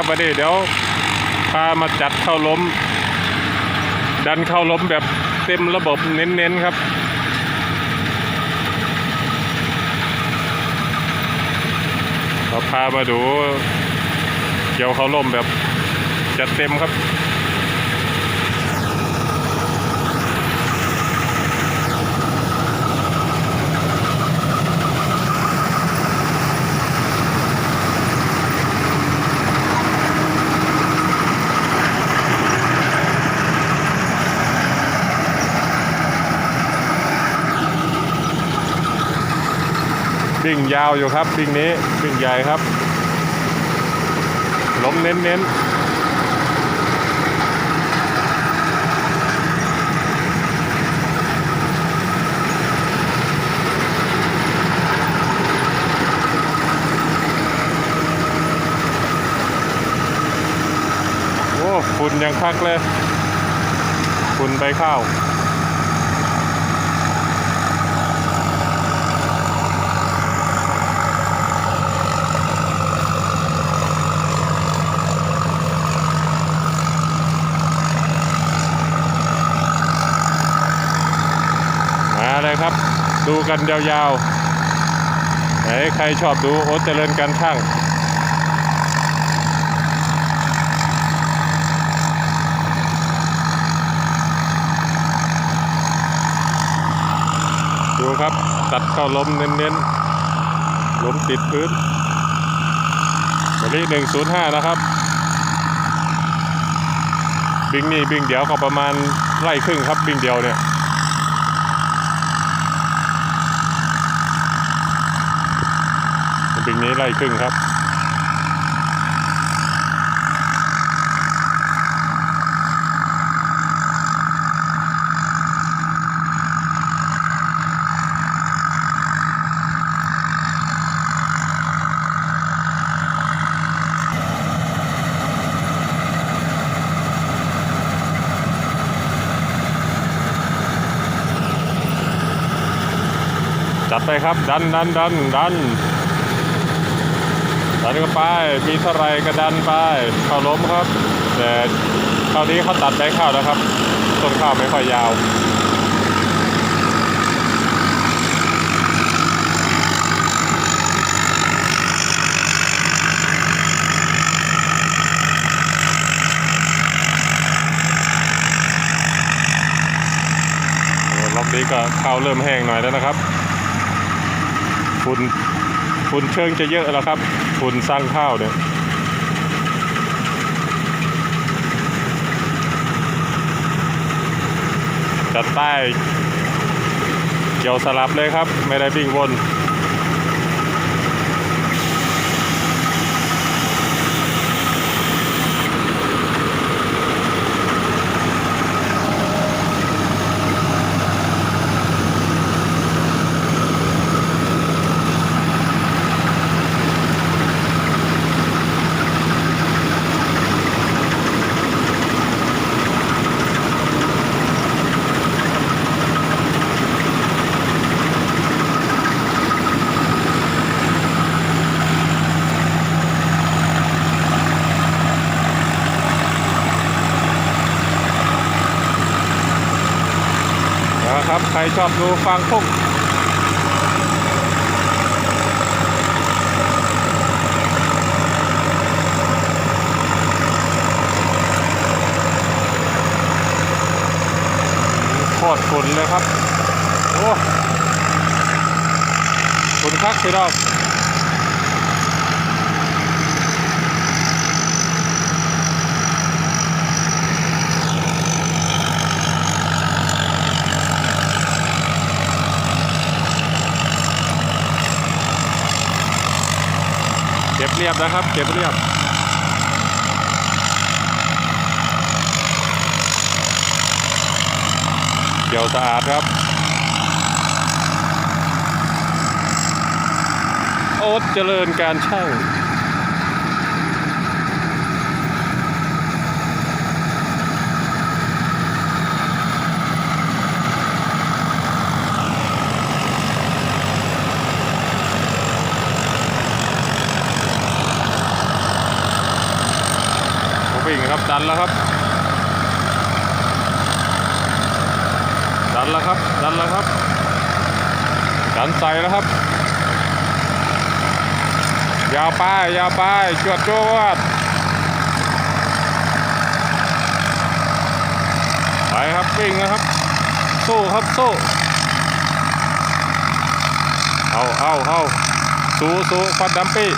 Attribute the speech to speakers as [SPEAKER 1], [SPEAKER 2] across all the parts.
[SPEAKER 1] ครับวันนี้เดี๋ยวพามาจัดเข้าล้ม ดันเข้าล้มแบบเต็มระบบเน้นๆครับเราพามาดูเกี่ยวเข้าล้มแบบจัดเต็มครับ วิ่งยาวอยู่ครับวิ่งนี้วิ่งใหญ่ครับล้มเน้นๆโอ้ฝุ่นยังคักเลยฝุ่นใบข้าว เลยครับ ดูกันยาวๆ ไหนใครชอบดูโอ๊ตเจริญการช่าง ดูครับ ตัดเข้าล้มเน้นๆ ล้มติดพื้นวันนี้หนึ่งศูนย์ห้านะครับบิงนี่บิงเดียวก็ประมาณไร่ครึ่งครับบิงเดียวเนี่ย บิงนี้ไล่ครึ่งครับจัดไปครับ ดันดันดันดัน ดันก็ไป มีเท่าไรก็ดันไป เข้าล้มครับ แต่คราวนี้เขาตัดแบงข้าวนะครับ ต้นข้าวไม่ค่อยยาวโอ้รอบนี้ก็ข้าวเริ่มแห้งหน่อยแล้วนะครับฝุ่น ฝุ่นเชิงจะเยอะแล้วครับฝุ่นสร้างข้าวเนี่ยจัดใต้เกี่ยวสลับเลยครับ ไม่ได้วิ่งวน นะค รับใครชอบดูฟังพุ่งโคตรฝุ่นเลยครับ โอ้ฝุ่นคักพี่น้อง เก็บเรียบนะครับ เก็บเรียบเกี่ยวสะอาดครับ โอ๊ตเจริญการช่าง เดันแล้วครับ ดันแล้วครับ ดันแล้วครับ ดันใส่แล้วครับ ยาวไปยาวไปจวดจวดไปครับวิ่งนะครับ สู้ครับสู้เอาเอาเอาสู้สู้ฟัดดัมปี้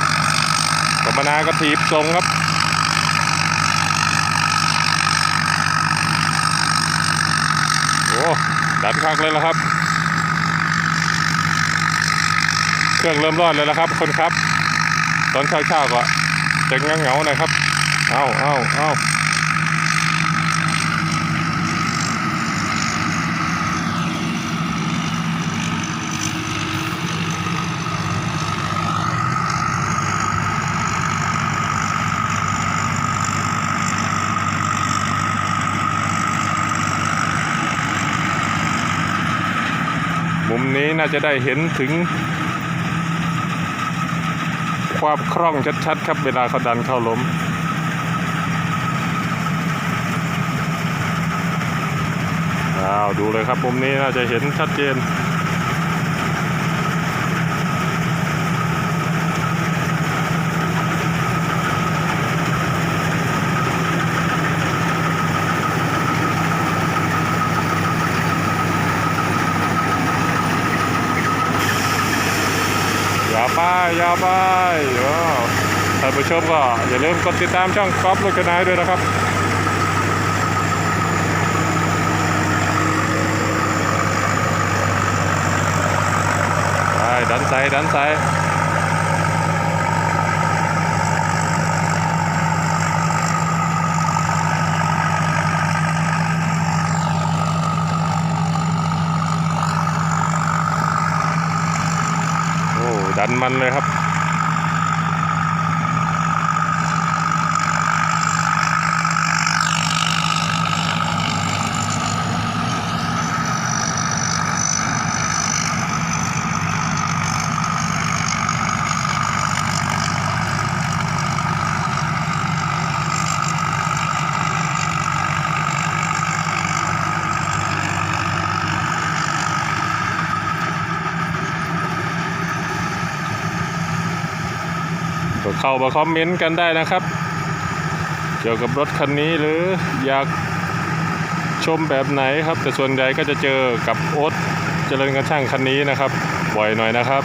[SPEAKER 1] กรรมนากระถีบทรงครับ ดันคักเลยแล้วครับ เครื่องเริ่มร้อนเลยแล้วครับ คนครับ ตอนเช้าๆก็จะเงาเงาๆหน่อยครับ เอาเอาเอา นี้น่าจะได้เห็นถึง ความคล่องชัดๆ ครับเวลาเขาดันเข้าล้มอ้าวดูเลยครับมุมนี้น่าจะเห็นชัดเจน อ ยาไปอย่าไปว้าวท่านผู้ชมก็อย่าลืมกดติดตามช่องก๊อฟลูกชนายด้วยนะครับไปดันใส่ดันใส่ ดันมันเลยครับ เข้ามาคอมเมนต์กันได้นะครับ เกี่ยวกับรถคันนี้หรืออยากชมแบบไหนครับ แต่ส่วนใหญ่ก็จะเจอกับโอ๊ตเจริญกระช่างคันนี้นะครับบ่อยหน่อยนะครับ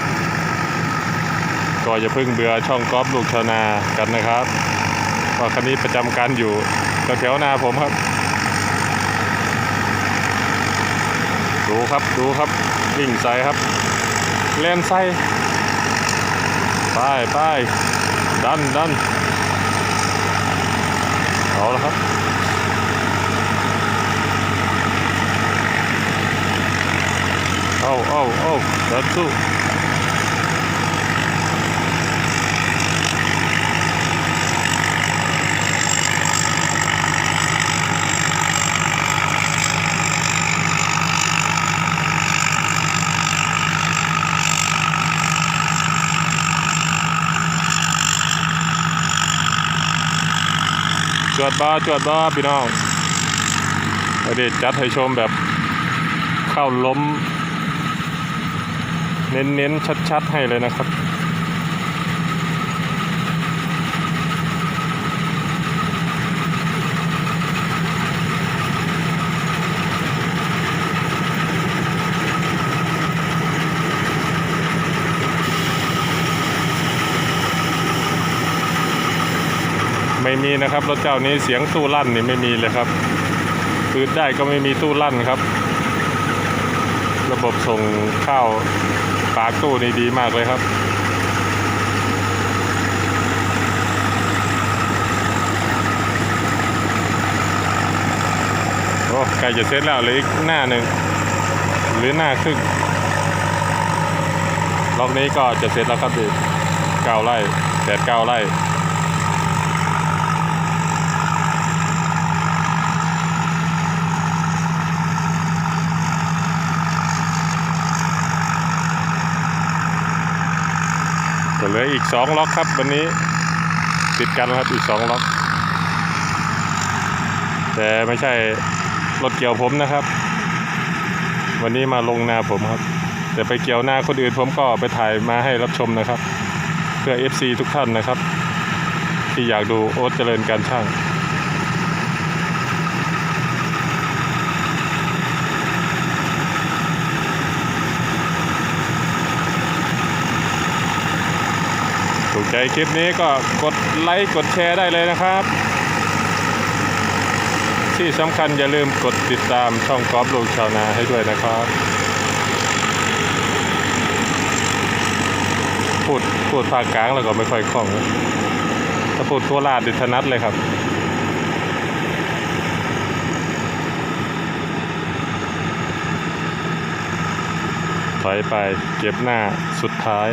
[SPEAKER 1] ก็อย่าเพิ่งเบื่อช่องกอล์ฟลูกชาวนากันนะครับเพราะคันนี้ประจำการอยู่แถวๆนาผมครับ ดูครับดูครับวิ่งใส่ครับเล่นใส่ไปไป ดันดันเอาละครับเอาเอาเอาดันสู้ จวดบ้าจวดบ้าพี่น้องเอาเด็ดจัดให้ชมแบบเข้าล้ม เน้นๆชัดๆให้เลยนะครับ ม่มีนะครับรถเจ้านี้เสียงตู้ลั่นนี่ไม่มีเลยครับปืดได้ก็ไม่มีตู้ลั่นครับ ระบบส่งข้าวปากตู้นี่ดีมากเลยครับโอ้ใกล้จะเสร็จแล้วเลยอีกหน้าหนึ่งหรือหน้าครึ่งล็อกนี้ก็จะเสร็จแล้วครับพี่เก้าไร่แปดเก้าไร่ เหลืออีกสองล็อกครับวันนี้ ติดกันแล้วครับอีกสองล็อก แต่ไม่ใช่รถเกี่ยวผมนะครับ วันนี้มาลงนาผมครับ แต่ไปเกี่ยวหน้าคนอื่นผมก็ไปถ่ายมาให้รับชมนะครับ เพื่อ FC ทุกท่านนะครับ ที่อยากดูโอ๊ตเจริญการช่าง ใจคลิปนี้ก็กดไลค์กดแชร์ได้เลยนะครับ ที่สำคัญอย่าลืมกดติดตามช่องกอล์ฟลูกชาวนาให้ด้วยนะครับพูดพูดภาคกลางแล้วก็ไม่ค่อยคล่องถ้าพูดโคราชดิถนัดเลยครับถอยไปเก็บหน้าสุดท้าย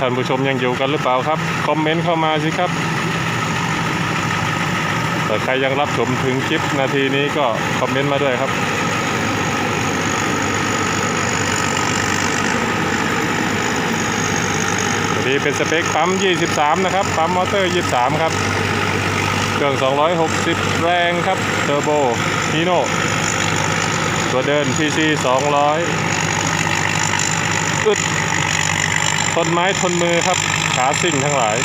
[SPEAKER 1] ท่านผู้ชมยังอยู่กันหรือเปล่าครับ คอมเมนต์เข้ามาสิครับ แต่ใครยังรับชมถึงคลิปนาทีนี้ก็คอมเมนต์มาด้วยครับตัวนี้เป็นสเปคปั๊ม 23 นะครับ ปั๊มมอเตอร์ 23 ครับ เครื่อง 260 แรงครับ เทอร์โบฮีโน่ตัวเดิน TC 200อึด ทนไม้ทนมือครับ ขาสิ่งทั้งหลาย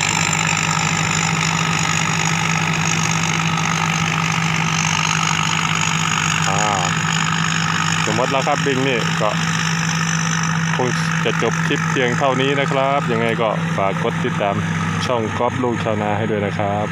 [SPEAKER 1] อ่าสมมติแล้วครับบิงนี่ก็คงจะจบคลิปเพียงเท่านี้นะครับ ยังไงก็ฝากกดติดตามช่องก๊อฟลูกชาวนาให้ด้วยนะครับ